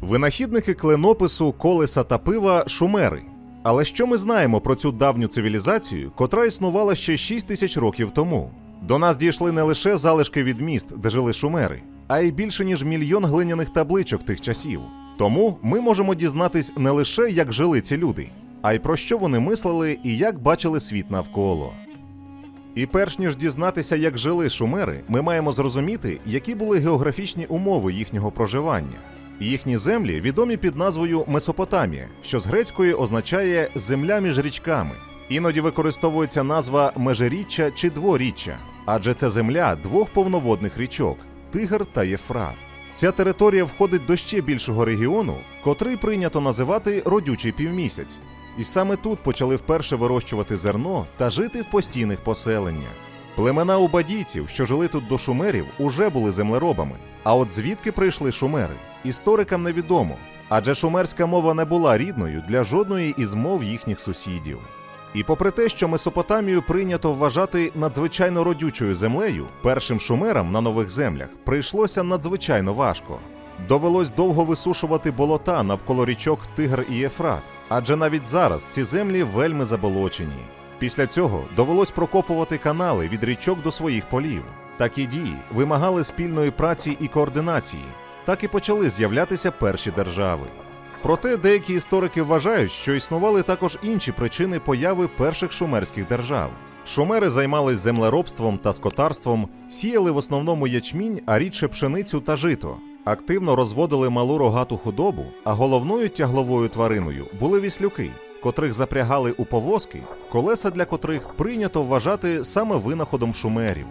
Винахідники кленопису, колеса та пива шумери. Але що ми знаємо про цю давню цивілізацію, котра існувала ще 6 тисяч років тому? До нас дійшли не лише залишки від міст, де жили шумери, а й більше ніж мільйон глиняних табличок тих часів. Тому ми можемо дізнатись не лише, як жили ці люди, а й про що вони мислили і як бачили світ навколо. І перш ніж дізнатися, як жили шумери, ми маємо зрозуміти, які були географічні умови їхнього проживання. Їхні землі відомі під назвою Месопотамія, що з грецької означає земля між річками. Іноді використовується назва межиріччя чи дворіччя, адже це земля двох повноводних річок Тигр та Єфрат. Ця територія входить до ще більшого регіону, котрий прийнято називати родючий півмісяць. І саме тут почали вперше вирощувати зерно та жити в постійних поселеннях. Племена убадійців, що жили тут до шумерів, уже були землеробами. А от звідки прийшли шумери, історикам невідомо, адже шумерська мова не була рідною для жодної із мов їхніх сусідів. І попри те, що Месопотамію прийнято вважати надзвичайно родючою землею, першим шумерам на нових землях прийшлося надзвичайно важко. Довелось довго висушувати болота навколо річок Тигр і Єфрат, адже навіть зараз ці землі вельми заболочені. Після цього довелось прокопувати канали від річок до своїх полів. Такі дії вимагали спільної праці і координації. Так і почали з'являтися перші держави. Проте деякі історики вважають, що існували також інші причини появи перших шумерських держав. Шумери займались землеробством та скотарством, сіяли в основному ячмінь, а рідше пшеницю та жито. Активно розводили малу рогату худобу, а головною тягловою твариною були віслюки, котрих запрягали у повозки, колеса для котрих прийнято вважати саме винаходом шумерів.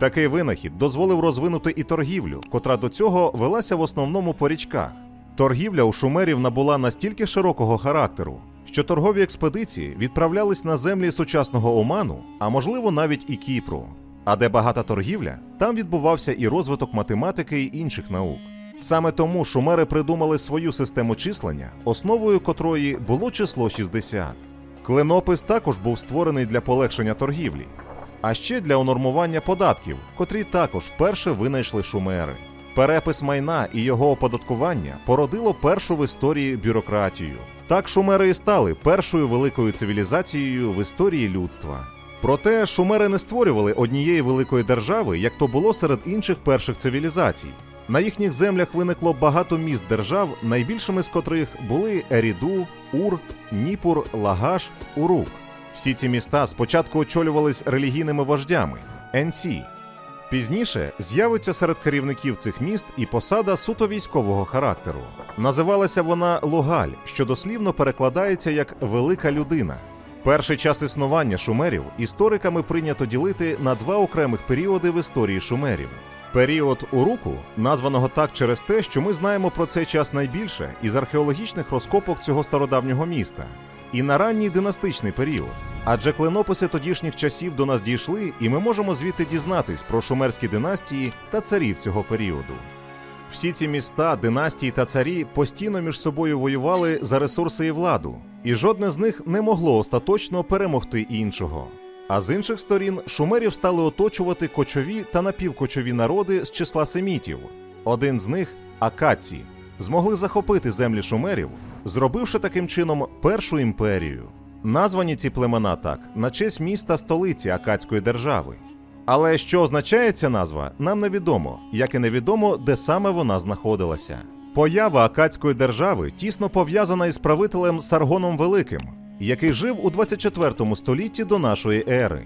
Такий винахід дозволив розвинути і торгівлю, котра до цього велася в основному по річках. Торгівля у шумерів набула настільки широкого характеру, що торгові експедиції відправлялись на землі сучасного Оману, а можливо навіть і Кіпру. А де багата торгівля, там відбувався і розвиток математики й інших наук. Саме тому шумери придумали свою систему числення, основою котрої було число 60. Кленопис також був створений для полегшення торгівлі, а ще для унормування податків, котрі також вперше винайшли шумери. Перепис майна і його оподаткування породило першу в історії бюрократію. Так шумери і стали першою великою цивілізацією в історії людства. Проте шумери не створювали однієї великої держави, як то було серед інших перших цивілізацій. На їхніх землях виникло багато міст держав, найбільшими з котрих були Еріду, Ур, Ніпур, Лагаш, Урук. Всі ці міста спочатку очолювались релігійними вождями Енсі. Пізніше з'явиться серед керівників цих міст і посада суто військового характеру. Називалася вона Лугаль, що дослівно перекладається як велика людина. Перший час існування шумерів істориками прийнято ділити на два окремих періоди в історії шумерів. Період Уруку, названого так через те, що ми знаємо про цей час найбільше із археологічних розкопок цього стародавнього міста, і на ранній династичний період. Адже кленописи тодішніх часів до нас дійшли, і ми можемо звідти дізнатись про шумерські династії та царів цього періоду. Всі ці міста, династії та царі постійно між собою воювали за ресурси і владу, і жодне з них не могло остаточно перемогти іншого. А з інших сторін шумерів стали оточувати кочові та напівкочові народи з числа семітів. Один з них акаці, змогли захопити землі шумерів, зробивши таким чином першу імперію. Названі ці племена так на честь міста столиці Акадської держави. Але що означає ця назва, нам невідомо, як і невідомо, де саме вона знаходилася. Поява Акадської держави тісно пов'язана із правителем Саргоном Великим, який жив у 24 столітті до нашої ери.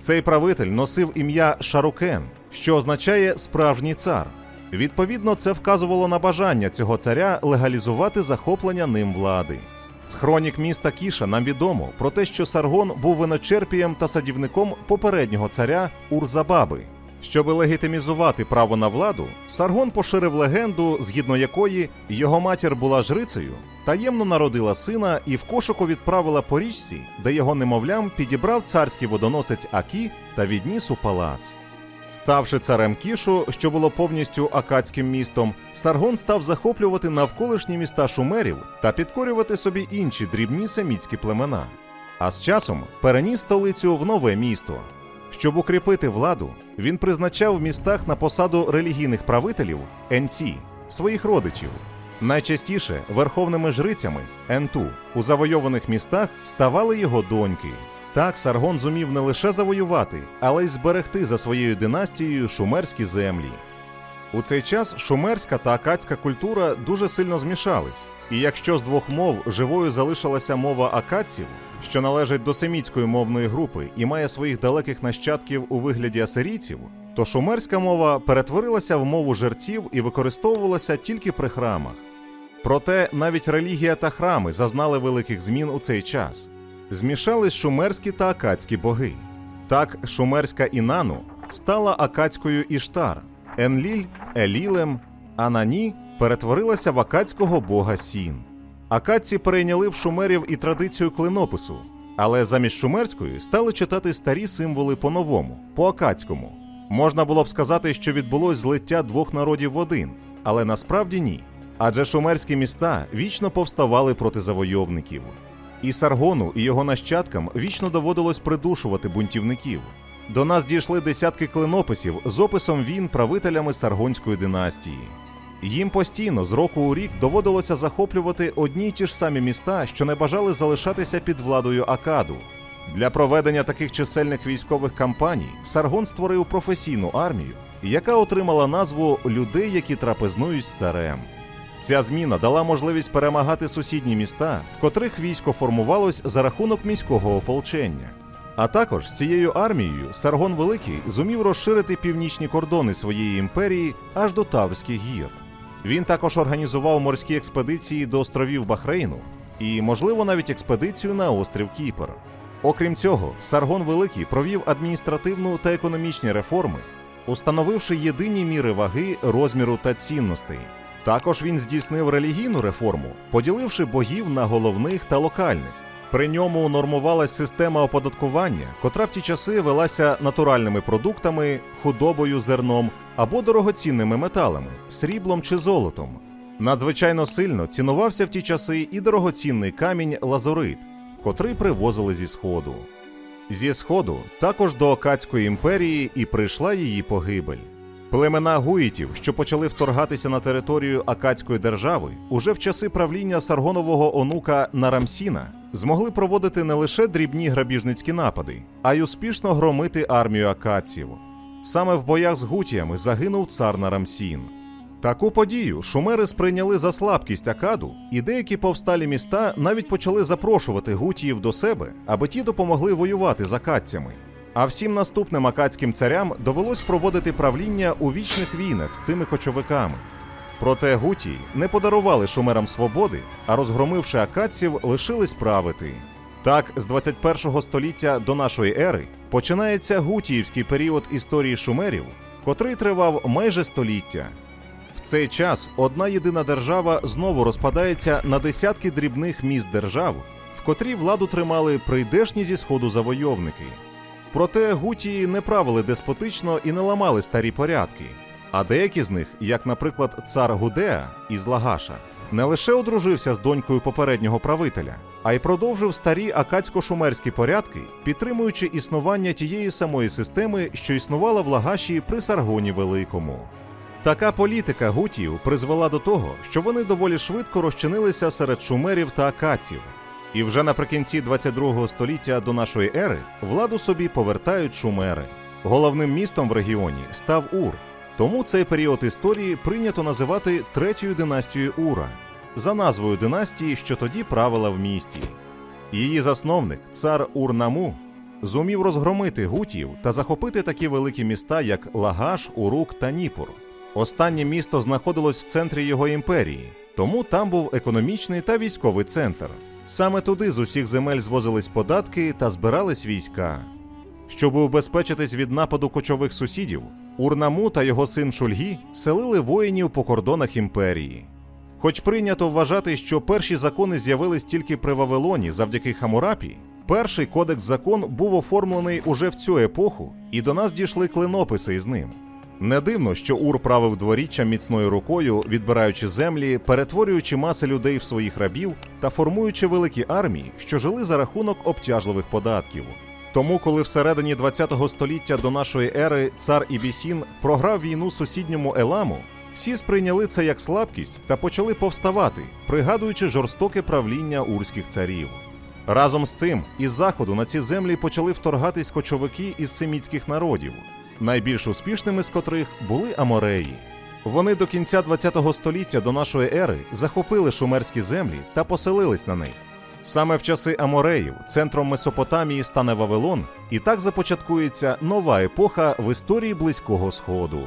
Цей правитель носив ім'я Шарукен, що означає справжній цар. Відповідно, це вказувало на бажання цього царя легалізувати захоплення ним влади. З хронік міста Кіша нам відомо про те, що Саргон був виночерпієм та садівником попереднього царя Урзабаби. Щоби легітимізувати право на владу, Саргон поширив легенду, згідно якої його матір була жрицею, таємно народила сина і в кошику відправила по річці, де його немовлям підібрав царський водоносець Акі та відніс у палац. Ставши царем Кішу, що було повністю акадським містом, Саргон став захоплювати навколишні міста шумерів та підкорювати собі інші дрібні семітські племена. А з часом переніс столицю в нове місто. Щоб укріпити владу, він призначав в містах на посаду релігійних правителів НС своїх родичів. Найчастіше верховними жрицями Енту у завойованих містах ставали його доньки. Так Саргон зумів не лише завоювати, але й зберегти за своєю династією шумерські землі. У цей час шумерська та акадська культура дуже сильно змішались. І якщо з двох мов живою залишилася мова акадців, що належить до семітської мовної групи і має своїх далеких нащадків у вигляді асирійців, то шумерська мова перетворилася в мову жерців і використовувалася тільки при храмах. Проте навіть релігія та храми зазнали великих змін у цей час. Змішались шумерські та акадські боги. Так, шумерська Інану стала акадською Іштар, Енліль Елілем, а Нані перетворилася в акадського бога Сін. Акадці перейняли в шумерів і традицію клинопису, але замість шумерської стали читати старі символи по-новому, по-акадському. Можна було б сказати, що відбулось злиття двох народів в один, але насправді ні. Адже шумерські міста вічно повставали проти завойовників. І Саргону, і його нащадкам вічно доводилось придушувати бунтівників. До нас дійшли десятки клинописів з описом війн правителями Саргонської династії. Їм постійно з року у рік доводилося захоплювати одні й ті ж самі міста, що не бажали залишатися під владою Акаду. Для проведення таких чисельних військових кампаній Саргон створив професійну армію, яка отримала назву людей, які трапезнують з царем. Ця зміна дала можливість перемагати сусідні міста, в котрих військо формувалось за рахунок міського ополчення. А також з цією армією Саргон Великий зумів розширити північні кордони своєї імперії аж до Таврських гір. Він також організував морські експедиції до островів Бахрейну і, можливо, навіть експедицію на острів Кіпр. Окрім цього, Саргон Великий провів адміністративну та економічні реформи, установивши єдині міри ваги, розміру та цінностей. Також він здійснив релігійну реформу, поділивши богів на головних та локальних. При ньому нормувалась система оподаткування, котра в ті часи велася натуральними продуктами, худобою, зерном або дорогоцінними металами, сріблом чи золотом. Надзвичайно сильно цінувався в ті часи і дорогоцінний камінь лазурит, котрий привозили зі сходу. Зі сходу також до Акадської імперії і прийшла її погибель. Племена гуїтів, що почали вторгатися на територію Акадської держави, уже в часи правління Саргонового онука Нарамсіна змогли проводити не лише дрібні грабіжницькі напади, а й успішно громити армію акадців. Саме в боях з гутіями загинув цар Нарамсін. Таку подію шумери сприйняли за слабкість Акаду, і деякі повсталі міста навіть почали запрошувати гутіїв до себе, аби ті допомогли воювати з акадцями. А всім наступним акадським царям довелось проводити правління у вічних війнах з цими кочовиками. Проте гутії не подарували шумерам свободи, а розгромивши акадців, лишились правити. Так, з 21 століття до нашої ери починається гутіївський період історії шумерів, котрий тривав майже століття. В цей час одна єдина держава знову розпадається на десятки дрібних міст держав, в котрій владу тримали прийдешні зі сходу завойовники. Проте гутії не правили деспотично і не ламали старі порядки. А деякі з них, як, наприклад, цар Гудеа із Лагаша, не лише одружився з донькою попереднього правителя, а й продовжив старі акадсько-шумерські порядки, підтримуючи існування тієї самої системи, що існувала в Лагаші при Саргоні Великому. Така політика гутіїв призвела до того, що вони доволі швидко розчинилися серед шумерів та акаців. І вже наприкінці 22 століття до нашої ери владу собі повертають шумери. Головним містом в регіоні став Ур. Тому цей період історії прийнято називати третьою династією Ура за назвою династії, що тоді правила в місті. Її засновник, цар Урнаму, зумів розгромити гутів та захопити такі великі міста, як Лагаш, Урук та Ніпур. Останнє місто знаходилось в центрі його імперії, тому там був економічний та військовий центр. Саме туди з усіх земель звозились податки та збирались війська. Щоб убезпечитись від нападу кочових сусідів, Урнаму та його син Шульгі селили воїнів по кордонах імперії. Хоч прийнято вважати, що перші закони з'явились тільки при Вавилоні завдяки Хамурапі, перший кодекс закон був оформлений уже в цю епоху, і до нас дійшли клинописи із ним. Не дивно, що Ур правив дворіччя міцною рукою, відбираючи землі, перетворюючи маси людей в своїх рабів та формуючи великі армії, що жили за рахунок обтяжливих податків. Тому, коли всередині ХХ століття до нашої ери цар Ібісін програв війну сусідньому Еламу, Всі сприйняли це як слабкість та почали повставати, пригадуючи жорстоке правління урських царів. Разом з цим із заходу на ці землі почали вторгатись кочовики із семітських народів, найбільш успішними з котрих були амореї. Вони до кінця ХХ століття до нашої ери захопили шумерські землі та поселились на них. Саме в часи Амореїв центром Месопотамії стане Вавилон, і так започаткується нова епоха в історії Близького Сходу.